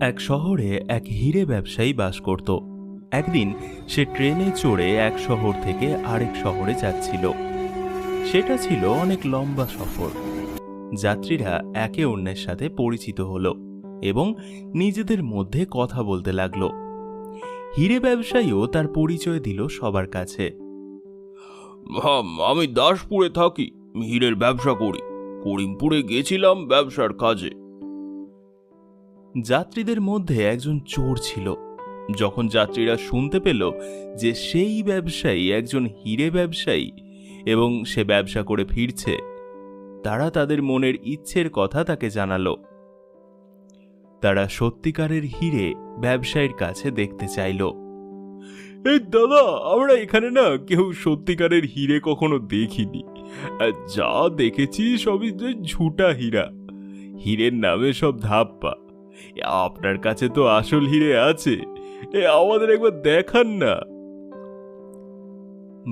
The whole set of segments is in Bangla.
এক শহরে এক হিরে ব্যবসায়ী বাস করত। একদিন সে ট্রেনে চড়ে এক শহর থেকে আরেক শহরে যাচ্ছিল। সেটা ছিল অনেক লম্বা সফর। যাত্রীরা একে অন্যের সাথে পরিচিত হলো এবং নিজেদের মধ্যে কথা বলতে লাগল। হিরে ব্যবসায়ীও তার পরিচয় দিল সবার কাছে। আমি দাসপুরে থাকি, হীরের ব্যবসা করি। করিমপুরে গেছিলাম ব্যবসার কাজে। যাত্রীদের মধ্যে একজন চোর ছিল। যখন যাত্রীরা শুনতে পেল যে সেই ব্যবসায়ী একজন হিরে ব্যবসায়ী এবং সে ব্যবসা করে ফিরছে, তারা তাদের মনের ইচ্ছের কথা তাকে জানালো। তারা সত্যিকারের হিরে ব্যবসায়ীর কাছে দেখতে চাইল। এই দাদা, আমরা এখানে না কেউ সত্যিকারের হিরে কখনো দেখিনি। যা দেখেছি সবই ঝুটা হীরা। হীরের নামে সব ধাপ্পা। আপনার কাছে তো আসল হিরে আছে। এ আমাদের একবার দেখান না।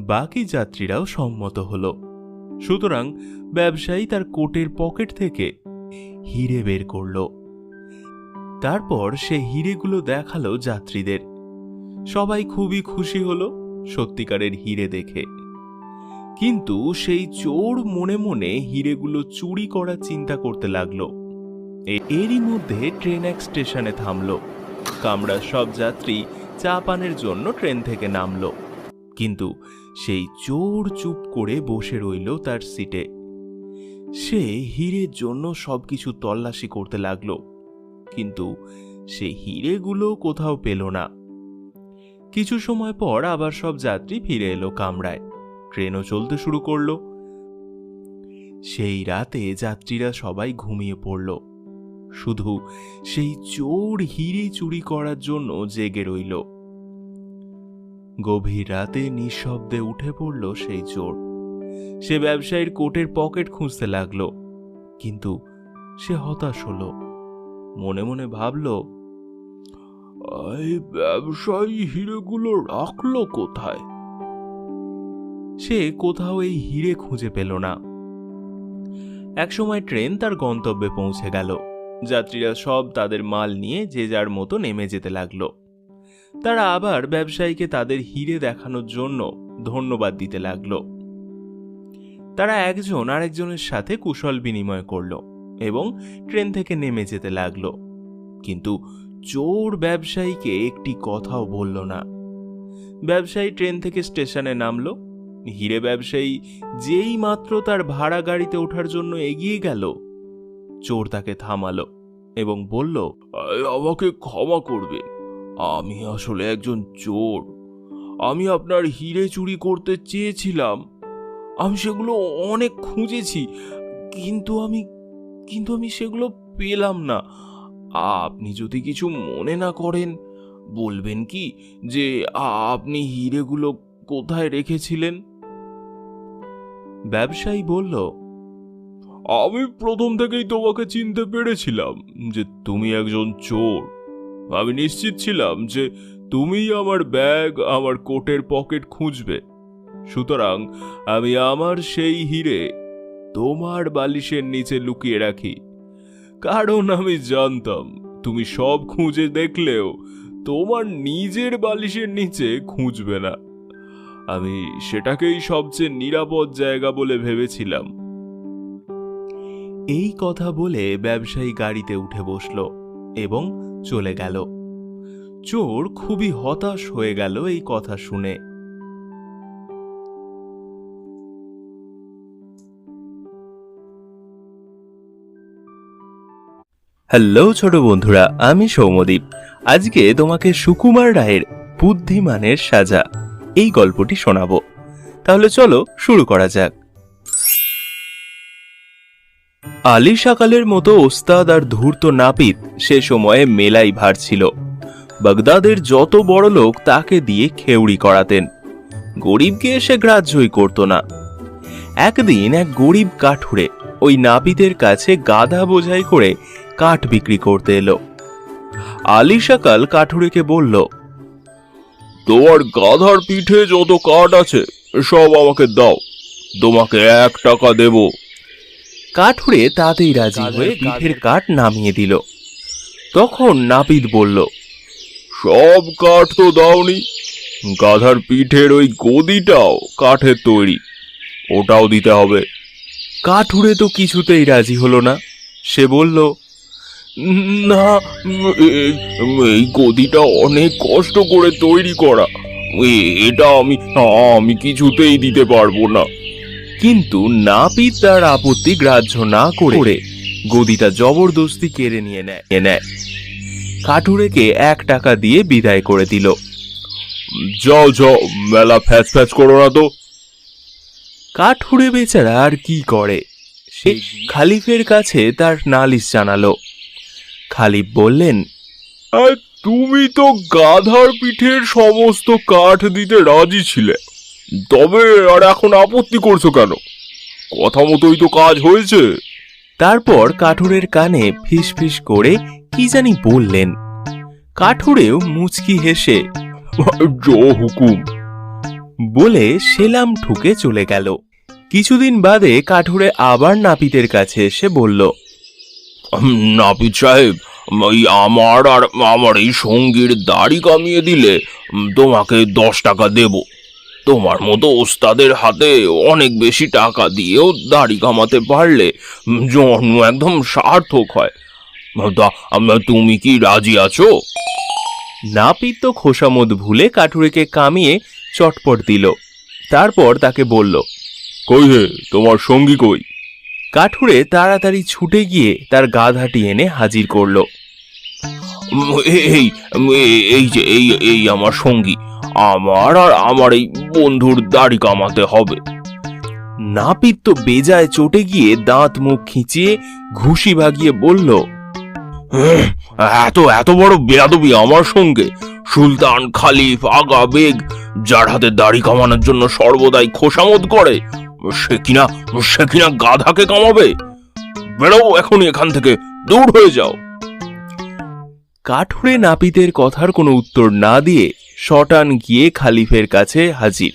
বাকি যাত্রীরাও সম্মত হলো। সুতরাং ব্যবসায়ী তার কোটের পকেট থেকে হিরে বের করল। তারপর সে হিরেগুলো দেখাল যাত্রীদের। সবাই খুবই খুশি হলো সত্যিকারের হিরে দেখে। কিন্তু সেই চোর মনে মনে হিরেগুলো চুরি করার চিন্তা করতে লাগল। এরই মধ্যে ট্রেন এক স্টেশনে থামল। কামড়া সব যাত্রী চা পানের জন্য ট্রেন থেকে নামল। কিন্তু সেই চোর চুপ করে বসে রইল তার সিটে। সে হীরের জন্য সবকিছু তল্লাশি করতে লাগল। কিন্তু সে হিরেগুলো কোথাও পেল না। কিছু সময় পর আবার সব যাত্রী ফিরে এলো কামরায়। ট্রেনও চলতে শুরু করল। সেই রাতে যাত্রীরা সবাই ঘুমিয়ে পড়ল। শুধু সেই চোর হিরে চুরি করার জন্য জেগে রইল। গভীর রাতে নিঃশব্দে উঠে পড়ল সেই চোর। সে ব্যবসায়ীর কোটের পকেট খুঁজতে লাগল, কিন্তু সে হতাশ হলো। মনে মনে ভাবল এই ব্যবসায়ী হিরেগুলো রাখল কোথায়? সে কোথাও এই হিরে খুঁজে পেল না। একসময় ট্রেন তার গন্তব্যে পৌঁছে গেল। যাত্রীরা সব তাদের মাল নিয়ে যে যার মতো নেমে যেতে লাগল। তারা আবার ব্যবসায়ীকে তাদের হিরে দেখানোর জন্য ধন্যবাদ দিতে লাগল। তারা একজন আরেকজনের সাথে কুশল বিনিময় করল এবং ট্রেন থেকে নেমে যেতে লাগল। কিন্তু চোর ব্যবসায়ীকে একটি কথাও বলল না। ব্যবসায়ী ট্রেন থেকে স্টেশনে নামলো। হিরে ব্যবসায়ী যেই মাত্র তার ভাড়া গাড়িতে ওঠার জন্য এগিয়ে গেল চোর তাকে থামালো এবং বলল আমাকে ক্ষমা করবে। আমি আসলে একজন চোর। আমি আপনার হিরে চুরি করতে চেয়েছিলাম। আমি সেগুলো অনেক খুঁজেছি, কিন্তু আমি কিন্তু আমি সেগুলো পেলাম না। আপনি যদি কিছু মনে না করেন, বলবেন কি যে আপনি হিরেগুলো কোথায় রেখেছিলেন? ব্যবসায়ী বলল আমি প্রথম থেকেই তোমাকে চিনতে পেরেছিলাম যে তুমি একজন চোর। আমি নিশ্চিত ছিলাম যে তুমিই আমার ব্যাগ, আমার কোটের পকেট খুঁজবে। সুতরাং আমি আমার সেই হিরে তোমার বালিশের নিচে লুকিয়ে রাখি। কারণ আমি জানতাম তুমি সব খুঁজে দেখলেও তোমার নিজের বালিশের নিচে খুঁজবে না। আমি সেটাকেই সবচেয়ে নিরাপদ জায়গা বলে ভেবেছিলাম। এই কথা বলে ব্যবসায়ী গাড়িতে উঠে বসল এবং চলে গেল। চোর খুবই হতাশ হয়ে গেল এই কথা শুনে। হ্যালো ছোট বন্ধুরা, আমি সৌমদীপ আজকে তোমাকে সুকুমার রায়ের বুদ্ধিমানের সাজা এই গল্পটি শোনাবো। তাহলে চলো শুরু করা যাক। আলী সাকালের মতো ওস্তাদ আর ধূর্ত নাপিত সে সময়ে মেলাই ভার ছিল। বাগদাদের যত বড় লোক তাকে দিয়ে খেউড়ি করাতেন। গরিবকে সে গ্রাহ্যই করত না। একদিন এক গরিব কাঠুরে ওই নাপিতের কাছে গাধা বোঝাই করে কাঠ বিক্রি করতে এলো। আলী সাকাল কাঠুরেকে বলল, তোমার গাধার পিঠে যত কাঠ আছে, সব আমাকে দাও। তোমাকে এক টাকা দেব। কাঠুরে তাতেই রাজি হয়ে পিঠের কাঠ নামিয়ে দিল। তখন নাপিত বলল সব কাঠ তো দাওনি গাধার পিঠের ওই গদিটাও কাঠের তৈরি ওটাও দিতে হবে। কাঠুরে তো কিছুতেই রাজি হলো না। সে বলল না এই- গদিটা অনেক কষ্ট করে তৈরি করা এটা আমি আমি কিছুতেই দিতে পারব না। কিন্তু নাপিত তার আপত্তি গ্রাহ্য না করে গদিটা জবরদস্তি কেড়ে নিয়ে নেয়। নেয়। কাঠুরেকে এক টাকা দিয়ে বিদায় করে দিল। যাও যাও, মেলা ফ্যাচ ফ্যাচ করো না তো। কাঠুরে বেচারা আর কি করে? সে খালিফের কাছে তার নালিশ জানালো। খালিফ বললেন তুমি তো গাধার পিঠের সমস্ত কাঠ দিতে রাজি ছিলে। তবে আর এখন আপত্তি করছ কেন? কথা মতোই তো কাজ হয়েছে। তারপর কাঠুরের কানে ফিস ফিস করে কি জানি বললেন। কাঠুরেও মুচকি হেসে জো হুকুম। বলে সেলাম ঠুকে চলে গেল। কিছুদিন বাদে কাঠুরে আবার নাপিতের কাছে এসে বলল নাপিত সাহেব ওই আমার আর আমার এই সঙ্গীর দাড়ি কামিয়ে দিলে তোমাকে দশ টাকা দেব। তোমার মতো ওস্তাদের হাতে অনেক বেশি টাকা দিয়েও দাড়ি কামাতে পারলে জন্ম একদম সার্থক হয়। তা তুমি কি রাজি আছো? নাপিত তো খোসামত ভুলে কাঠুরেকে কামিয়ে চটপট দিল। তারপর তাকে বলল কই হে তোমার সঙ্গী কই? কাঠুরে তাড়াতাড়ি ছুটে গিয়ে তার গাধাটি এনে হাজির করল। এই- এই যে এই এই আমার সঙ্গী। আমার আর আমার এই বন্ধুর দাড়ি কামাতে হবে। নাপিত তো বেজায় চটে গিয়ে দাঁত মুখ খিঁচিয়ে ঘুষি ভাগিয়ে বলল এত এত বড় বেয়াদবি আমার সঙ্গে। সুলতান খালিফ, আগা বেগ, যার হাতে দাড়ি কামানোর জন্য সর্বদাই খোসামত করে, সে কিনা সে কিনা গাধাকে কামাবে? বেরো, এখনই এখান থেকে দূর হয়ে যাও। কাঠুরে নাপিতের কথার কোনো উত্তর না দিয়ে শটান গিয়ে খালিফের কাছে হাজির।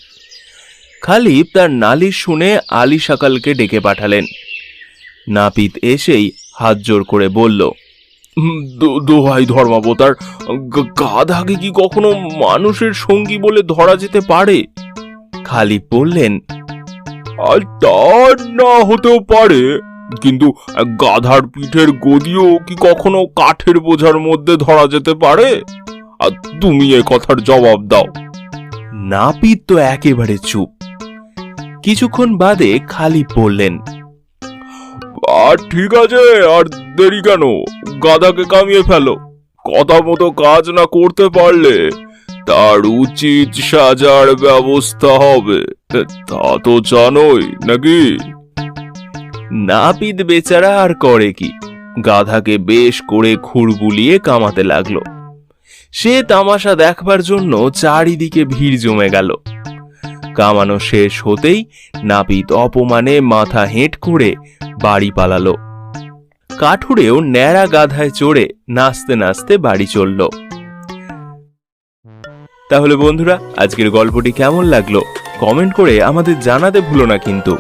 খালিফ তার নালিশ শুনে আলী সাকালকে ডেকে পাঠালেন। নাপিত এসেই হাত জোর করে বলল দোহাই ধর্মাবতার গাধাকে কি কখনো মানুষের সঙ্গী বলে ধরা যেতে পারে? খালিফ বললেন, আর তা না হতেও পারে। কিন্তু গাধার পিঠের গদিও কি কখনো কাঠের বোঝার মধ্যে ধরা যেতে পারে? আর তুমি এ কথার জবাব দাও। নাপিত তো একেবারে চুপ। কিছুক্ষণ বাদে খালিফ বললেন আর ঠিক আছে আর দেরি কেন? গাধাকে কামিয়ে ফেলো। কথা মতো কাজ না করতে পারলে তার উচিত সাজার ব্যবস্থা হবে। তা তো জানোই নাকি? নাপিত বেচারা আর করে কি? গাধাকে বেশ করে খুর বুলিয়ে কামাতে লাগল। সে তামাশা দেখবার জন্য চারিদিকে ভিড় জমে গেল। কামানো শেষ হতেই নাপিত অপমানে মাথা হেঁট করে বাড়ি পালালো। কাঠুরেও ন্যাড়া গাধায় চড়ে নাচতে নাচতে বাড়ি চলল। তাহলে বন্ধুরা, আজকের গল্পটি কেমন লাগল? কমেন্ট করে আমাদের জানাতে ভুলো না কিন্তু।